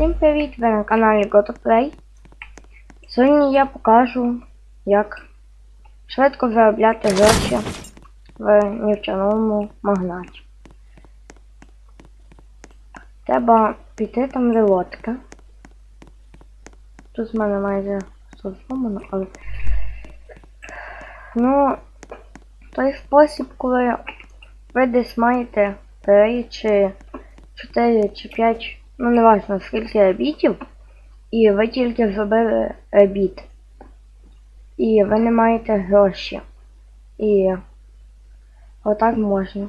Всім привіт! Ви на каналі GoToPlay. Сьогодні я покажу, як швидко заробляти гроші в нефтяному магнаті. Треба піти там де лодка. Тут в мене майже все зломано, але. Ну, той спосіб, коли ви десь маєте 3 чи 4 чи 5, ну не важно скільки обітів, і ви тільки зробили обід. І ви не маєте гроші. І отак можна.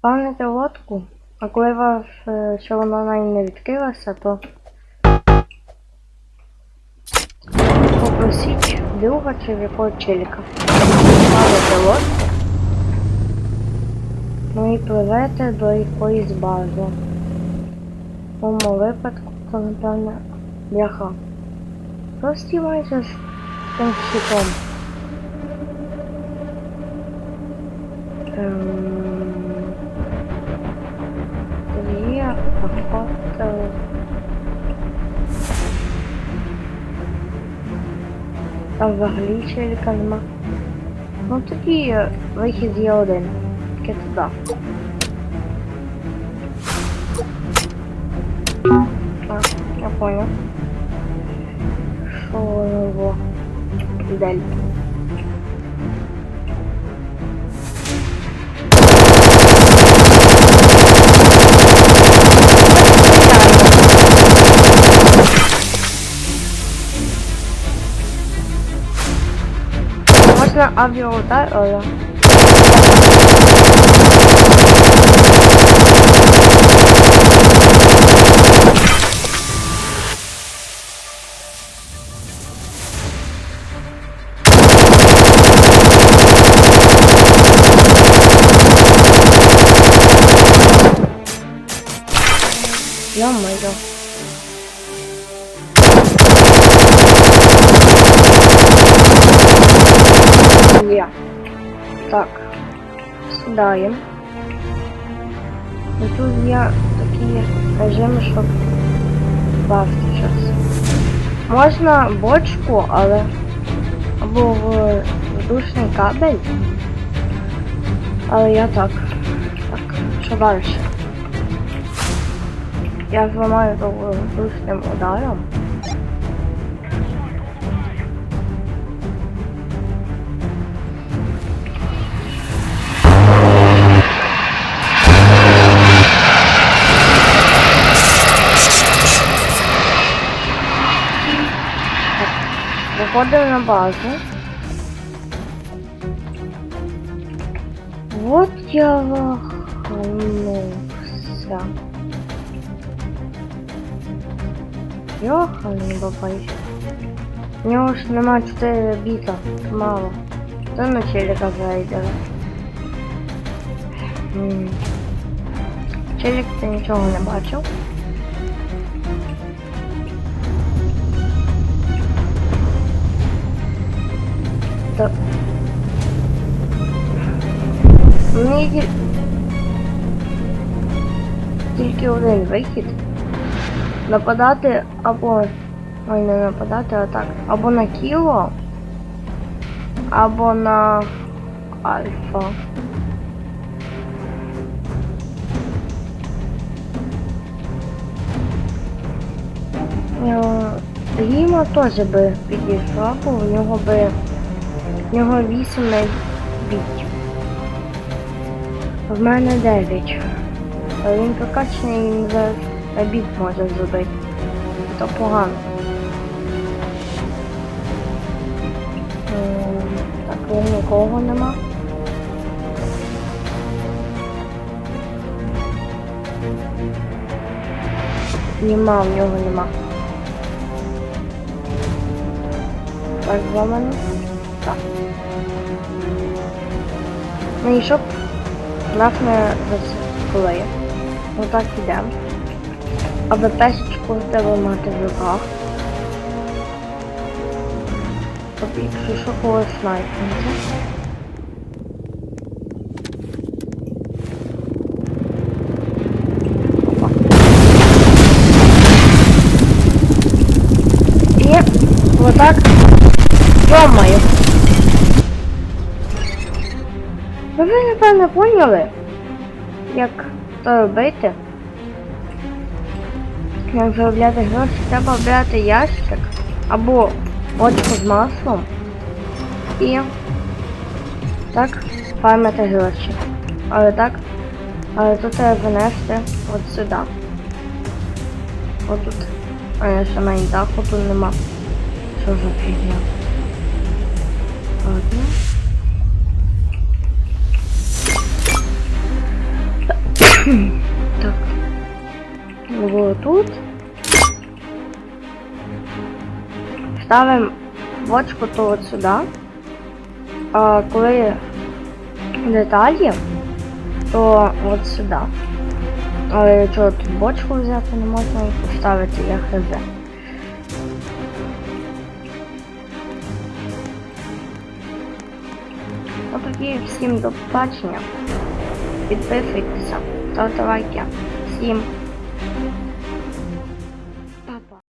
Пам'ятаєте лодку, а коли вас е, ще вона не відкрилася, то попросіть друга чи якого челіка. Ставите лодку. Ну і пливете до якоїсь бази. Моєму випадку, то напевне бляха. Прості майже з тим щитом. Ем... Є охота. Там взагалі челіка нема. Ну тоді вихід є один. Тільки туди. А, я понял. Що воно дельта. Можна авіаудар, але... Ё-моё. Є. Так. Сідаємо. І тут є такі режими, щоб бавити час. Можна бочку, але або в воздушний кабель. Але я так. Так, що далі? Я зламаю того воздушним ударом. Виходимо на базу. Вот я лоханувся. Йоханий бабай. У нього ж нема 4 біта. Мало. То на челіка зайдемо. М. Челік ти нічого не бачив. То... Мені ті- тільки один вихід. Нападати або... Ой, не нападати, а так. Або на кіло, або на альфа. Е, Ліма теж би підійшла, бо в нього би в нього 8 на біть. В мене 9. А він прокачаний, він за обід може зробити. То погано. Так, нікого нема. Нема, в нього нема. Так, зламано. Так. Ну і щоб нас не розколиє. Ну так аби песочку в тебе мати в руках. Тобто, якщо що когось снайпнути. Так, Йомаю. Ви, напевно, поняли, як то робити? Як заробляти гроші, треба брати ящик або бочку з маслом і так фармити гроші. Але так, але тут треба винести от сюди. Отут. А я ще на даху нема. Що за фігня? Ладно. так. Вот тут. Ставимо бочку то от сюди. А коли деталі, то от сюди. Але якщо тут бочку взяти, не можна поставити я хз. Ну тоді всім до побачення. Підписуйтеся, ставте лайки. Всім